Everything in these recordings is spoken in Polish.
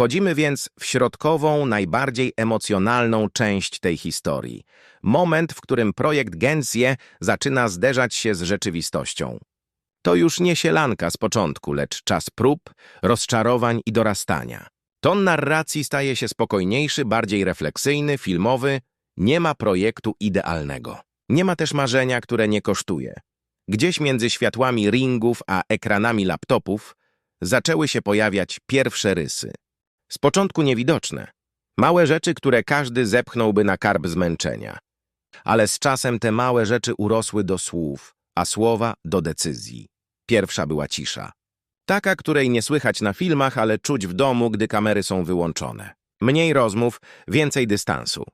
Wchodzimy więc w środkową, najbardziej emocjonalną część tej historii. Moment, w którym projekt Gensje zaczyna zderzać się z rzeczywistością. To już nie sielanka z początku, lecz czas prób, rozczarowań i dorastania. Ton narracji staje się spokojniejszy, bardziej refleksyjny, filmowy. Nie ma projektu idealnego. Nie ma też marzenia, które nie kosztuje. Gdzieś między światłami ringów a ekranami laptopów zaczęły się pojawiać pierwsze rysy. Z początku niewidoczne. Małe rzeczy, które każdy zepchnąłby na karb zmęczenia. Ale z czasem te małe rzeczy urosły do słów, a słowa do decyzji. Pierwsza była cisza. Taka, której nie słychać na filmach, ale czuć w domu, gdy kamery są wyłączone. Mniej rozmów, więcej dystansu.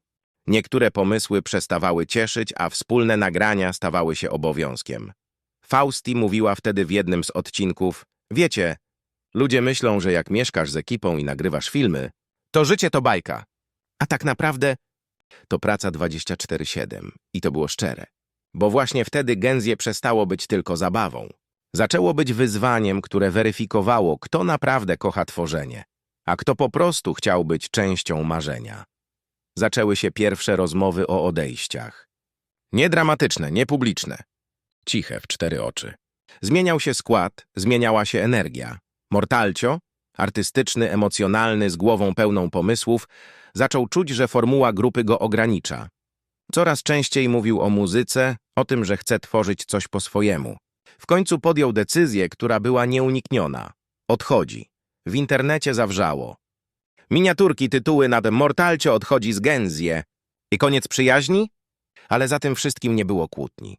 Niektóre pomysły przestawały cieszyć, a wspólne nagrania stawały się obowiązkiem. Fausti mówiła wtedy w jednym z odcinków, wiecie, ludzie myślą, że jak mieszkasz z ekipą i nagrywasz filmy, to życie to bajka. A tak naprawdę to praca 24-7 i to było szczere. Bo właśnie wtedy Genzje przestało być tylko zabawą. Zaczęło być wyzwaniem, które weryfikowało, kto naprawdę kocha tworzenie, a kto po prostu chciał być częścią marzenia. Zaczęły się pierwsze rozmowy o odejściach. Nie dramatyczne, nie publiczne. Ciche w cztery oczy. Zmieniał się skład, zmieniała się energia. Mortalcio, artystyczny, emocjonalny, z głową pełną pomysłów, zaczął czuć, że formuła grupy go ogranicza. Coraz częściej mówił o muzyce, o tym, że chce tworzyć coś po swojemu. W końcu podjął decyzję, która była nieunikniona. Odchodzi. W internecie zawrzało. Miniaturki, tytuły nad Mortalcio odchodzi z Genzje. I koniec przyjaźni? Ale za tym wszystkim nie było kłótni.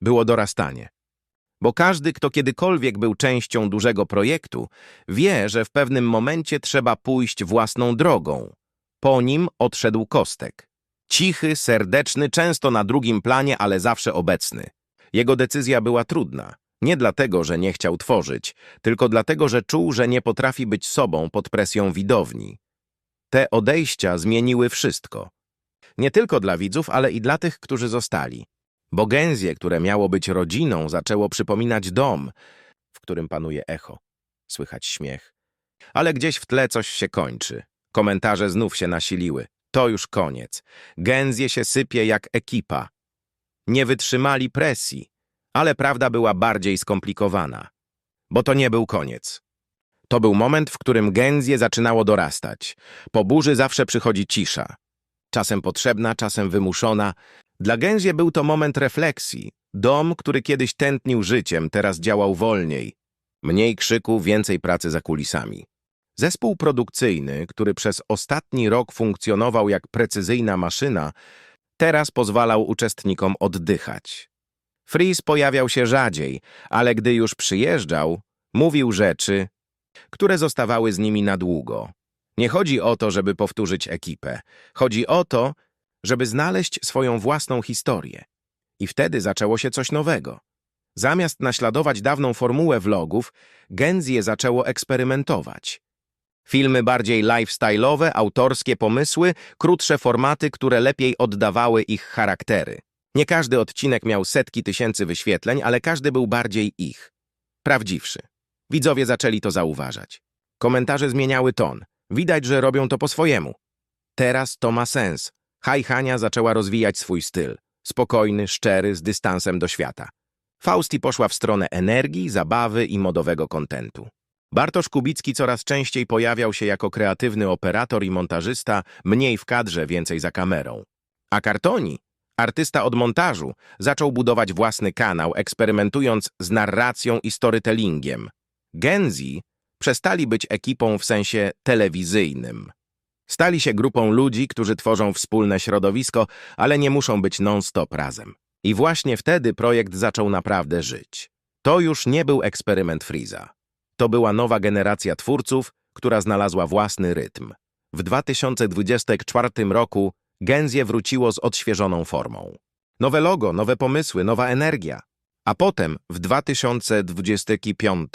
Było dorastanie. Bo każdy, kto kiedykolwiek był częścią dużego projektu, wie, że w pewnym momencie trzeba pójść własną drogą. Po nim odszedł Kostek. Cichy, serdeczny, często na drugim planie, ale zawsze obecny. Jego decyzja była trudna. Nie dlatego, że nie chciał tworzyć, tylko dlatego, że czuł, że nie potrafi być sobą pod presją widowni. Te odejścia zmieniły wszystko. Nie tylko dla widzów, ale i dla tych, którzy zostali. Bo Gęzie, które miało być rodziną, zaczęło przypominać dom, w którym panuje echo. Słychać śmiech. Ale gdzieś w tle coś się kończy. Komentarze znów się nasiliły. To już koniec. Gęzie się sypie jak ekipa. Nie wytrzymali presji, ale prawda była bardziej skomplikowana. Bo to nie był koniec. To był moment, w którym Gęzie zaczynało dorastać. Po burzy zawsze przychodzi cisza. Czasem potrzebna, czasem wymuszona. Dla Gęzie był to moment refleksji. Dom, który kiedyś tętnił życiem, teraz działał wolniej. Mniej krzyku, więcej pracy za kulisami. Zespół produkcyjny, który przez ostatni rok funkcjonował jak precyzyjna maszyna, teraz pozwalał uczestnikom oddychać. Freeze pojawiał się rzadziej, ale gdy już przyjeżdżał, mówił rzeczy, które zostawały z nimi na długo. Nie chodzi o to, żeby powtórzyć ekipę. Chodzi o to, żeby znaleźć swoją własną historię. I wtedy zaczęło się coś nowego. Zamiast naśladować dawną formułę vlogów, Genzje zaczęło eksperymentować. Filmy bardziej lifestyle'owe, autorskie pomysły, krótsze formaty, które lepiej oddawały ich charaktery. Nie każdy odcinek miał setki tysięcy wyświetleń, ale każdy był bardziej ich. Prawdziwszy. Widzowie zaczęli to zauważać. Komentarze zmieniały ton. Widać, że robią to po swojemu. Teraz to ma sens. Haj Hania zaczęła rozwijać swój styl. Spokojny, szczery, z dystansem do świata. Fausti poszła w stronę energii, zabawy i modowego kontentu. Bartosz Kubicki coraz częściej pojawiał się jako kreatywny operator i montażysta, mniej w kadrze, więcej za kamerą. A Kartoni, artysta od montażu, zaczął budować własny kanał, eksperymentując z narracją i storytellingiem. Genzi przestali być ekipą w sensie telewizyjnym. Stali się grupą ludzi, którzy tworzą wspólne środowisko, ale nie muszą być non-stop razem. I właśnie wtedy projekt zaczął naprawdę żyć. To już nie był eksperyment Freeza. To była nowa generacja twórców, która znalazła własny rytm. W 2024 roku Genzje wróciło z odświeżoną formą. Nowe logo, nowe pomysły, nowa energia. A potem, w 2025,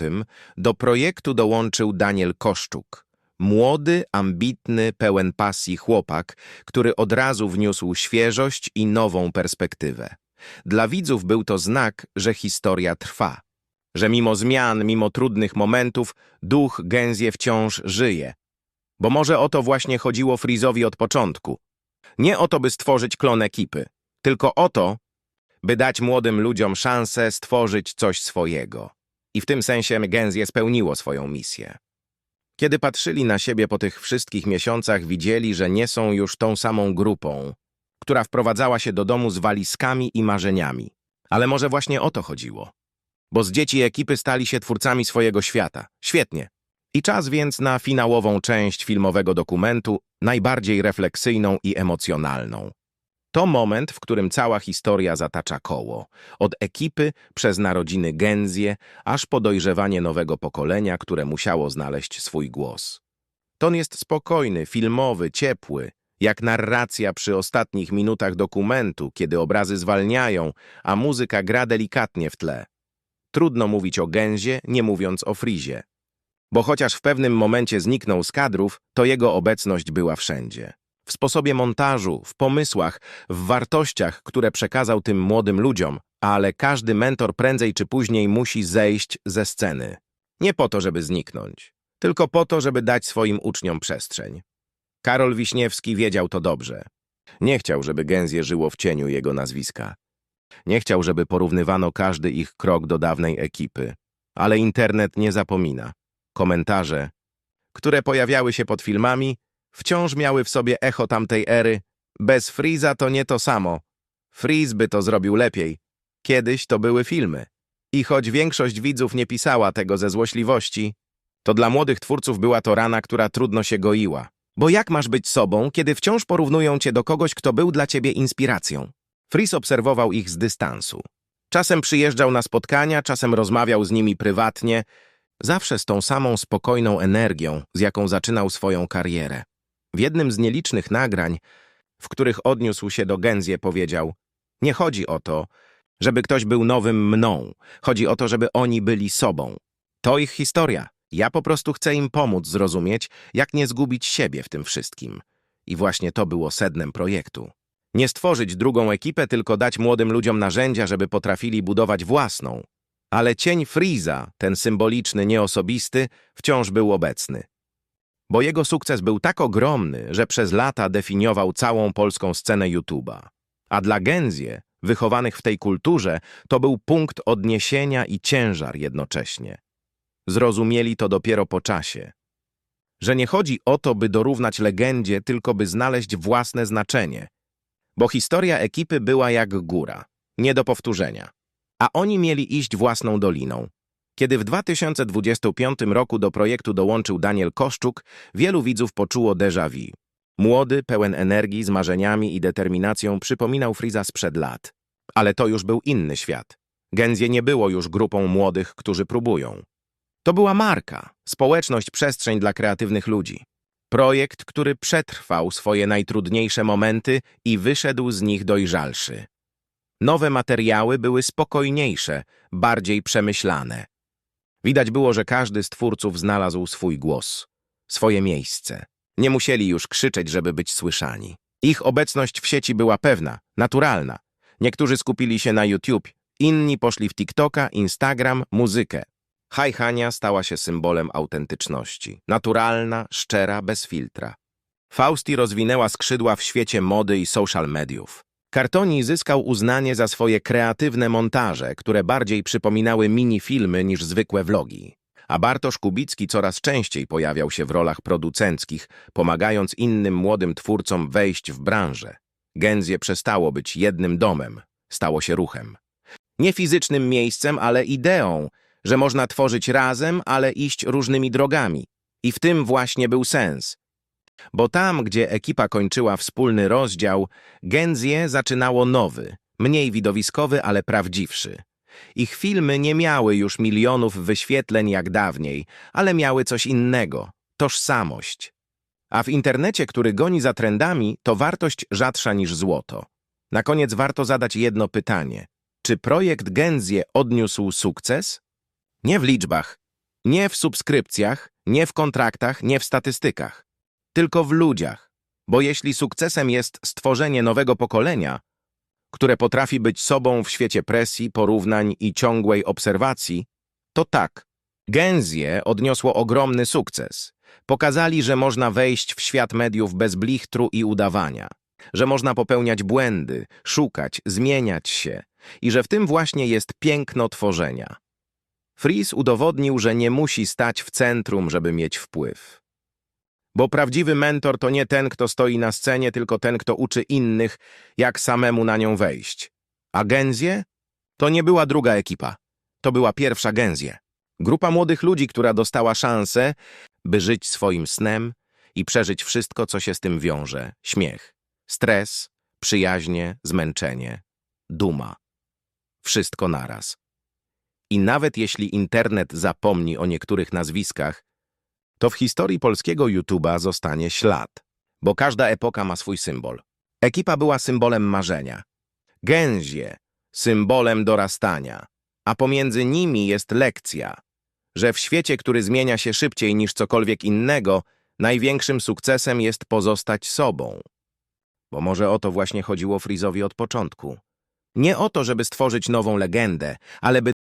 do projektu dołączył Daniel Koszczuk. Młody, ambitny, pełen pasji chłopak, który od razu wniósł świeżość i nową perspektywę. Dla widzów był to znak, że historia trwa. Że mimo zmian, mimo trudnych momentów, duch Gęzie wciąż żyje. Bo może o to właśnie chodziło Frizowi od początku. Nie o to, by stworzyć klon ekipy, tylko o to, by dać młodym ludziom szansę stworzyć coś swojego. I w tym sensie Genzje spełniło swoją misję. Kiedy patrzyli na siebie po tych wszystkich miesiącach, widzieli, że nie są już tą samą grupą, która wprowadzała się do domu z walizkami i marzeniami. Ale może właśnie o to chodziło. Bo z dzieci ekipy stali się twórcami swojego świata. Świetnie. I czas więc na finałową część filmowego dokumentu, najbardziej refleksyjną i emocjonalną. To moment, w którym cała historia zatacza koło. Od ekipy, przez narodziny Genzje, aż po dojrzewanie nowego pokolenia, które musiało znaleźć swój głos. Ton jest spokojny, filmowy, ciepły, jak narracja przy ostatnich minutach dokumentu, kiedy obrazy zwalniają, a muzyka gra delikatnie w tle. Trudno mówić o Genzie, nie mówiąc o Frizie. Bo chociaż w pewnym momencie zniknął z kadrów, to jego obecność była wszędzie. W sposobie montażu, w pomysłach, w wartościach, które przekazał tym młodym ludziom, ale każdy mentor prędzej czy później musi zejść ze sceny. Nie po to, żeby zniknąć, tylko po to, żeby dać swoim uczniom przestrzeń. Karol Wiśniewski wiedział to dobrze. Nie chciał, żeby Genzje żyło w cieniu jego nazwiska. Nie chciał, żeby porównywano każdy ich krok do dawnej ekipy. Ale internet nie zapomina. Komentarze, które pojawiały się pod filmami, wciąż miały w sobie echo tamtej ery. Bez Freeza to nie to samo. Freeze by to zrobił lepiej. Kiedyś to były filmy. I choć większość widzów nie pisała tego ze złośliwości, to dla młodych twórców była to rana, która trudno się goiła. Bo jak masz być sobą, kiedy wciąż porównują cię do kogoś, kto był dla ciebie inspiracją? Fris obserwował ich z dystansu. Czasem przyjeżdżał na spotkania, czasem rozmawiał z nimi prywatnie, zawsze z tą samą spokojną energią, z jaką zaczynał swoją karierę. W jednym z nielicznych nagrań, w których odniósł się do Genzje, powiedział Nie chodzi o to, żeby ktoś był nowym mną. Chodzi o to, żeby oni byli sobą. To ich historia. Ja po prostu chcę im pomóc zrozumieć, jak nie zgubić siebie w tym wszystkim. I właśnie to było sednem projektu. Nie stworzyć drugą ekipę, tylko dać młodym ludziom narzędzia, żeby potrafili budować własną. Ale cień Freeza, ten symboliczny, nieosobisty, wciąż był obecny. Bo jego sukces był tak ogromny, że przez lata definiował całą polską scenę YouTube'a. A dla Genzje, wychowanych w tej kulturze, to był punkt odniesienia i ciężar jednocześnie. Zrozumieli to dopiero po czasie. Że nie chodzi o to, by dorównać legendzie, tylko by znaleźć własne znaczenie. Bo historia ekipy była jak góra, nie do powtórzenia. A oni mieli iść własną doliną. Kiedy w 2025 roku do projektu dołączył Daniel Koszczuk, wielu widzów poczuło déjà vu. Młody, pełen energii, z marzeniami i determinacją przypominał Friza sprzed lat. Ale to już był inny świat. Genzje nie było już grupą młodych, którzy próbują. To była marka, społeczność, przestrzeń dla kreatywnych ludzi. Projekt, który przetrwał swoje najtrudniejsze momenty i wyszedł z nich dojrzalszy. Nowe materiały były spokojniejsze, bardziej przemyślane. Widać było, że każdy z twórców znalazł swój głos, swoje miejsce. Nie musieli już krzyczeć, żeby być słyszani. Ich obecność w sieci była pewna, naturalna. Niektórzy skupili się na YouTube, inni poszli w TikToka, Instagram, muzykę. Hajhania stała się symbolem autentyczności. Naturalna, szczera, bez filtra. Fausti rozwinęła skrzydła w świecie mody i social mediów. Kartoni zyskał uznanie za swoje kreatywne montaże, które bardziej przypominały mini-filmy niż zwykłe vlogi. A Bartosz Kubicki coraz częściej pojawiał się w rolach producenckich, pomagając innym młodym twórcom wejść w branżę. Genzje przestało być jednym domem, stało się ruchem. Nie fizycznym miejscem, ale ideą, że można tworzyć razem, ale iść różnymi drogami. I w tym właśnie był sens. Bo tam, gdzie ekipa kończyła wspólny rozdział, Genzje zaczynało nowy, mniej widowiskowy, ale prawdziwszy. Ich filmy nie miały już milionów wyświetleń jak dawniej, ale miały coś innego – tożsamość. A w internecie, który goni za trendami, to wartość rzadsza niż złoto. Na koniec warto zadać jedno pytanie. Czy projekt Genzje odniósł sukces? Nie w liczbach, nie w subskrypcjach, nie w kontraktach, nie w statystykach, tylko w ludziach. Bo jeśli sukcesem jest stworzenie nowego pokolenia, które potrafi być sobą w świecie presji, porównań i ciągłej obserwacji, to tak, Genzje odniosło ogromny sukces. Pokazali, że można wejść w świat mediów bez blichtru i udawania, że można popełniać błędy, szukać, zmieniać się i że w tym właśnie jest piękno tworzenia. Fries udowodnił, że nie musi stać w centrum, żeby mieć wpływ. Bo prawdziwy mentor to nie ten, kto stoi na scenie, tylko ten, kto uczy innych, jak samemu na nią wejść. A Genzje? To nie była druga ekipa. To była pierwsza Genzje. Grupa młodych ludzi, która dostała szansę, by żyć swoim snem i przeżyć wszystko, co się z tym wiąże. Śmiech, stres, przyjaźnie, zmęczenie, duma. Wszystko naraz. I nawet jeśli internet zapomni o niektórych nazwiskach, to w historii polskiego YouTube'a zostanie ślad, bo każda epoka ma swój symbol. Ekipa była symbolem marzenia. Gęzie symbolem dorastania, a pomiędzy nimi jest lekcja, że w świecie, który zmienia się szybciej niż cokolwiek innego, największym sukcesem jest pozostać sobą. Bo może o to właśnie chodziło Frizowi od początku. Nie o to, żeby stworzyć nową legendę, ale by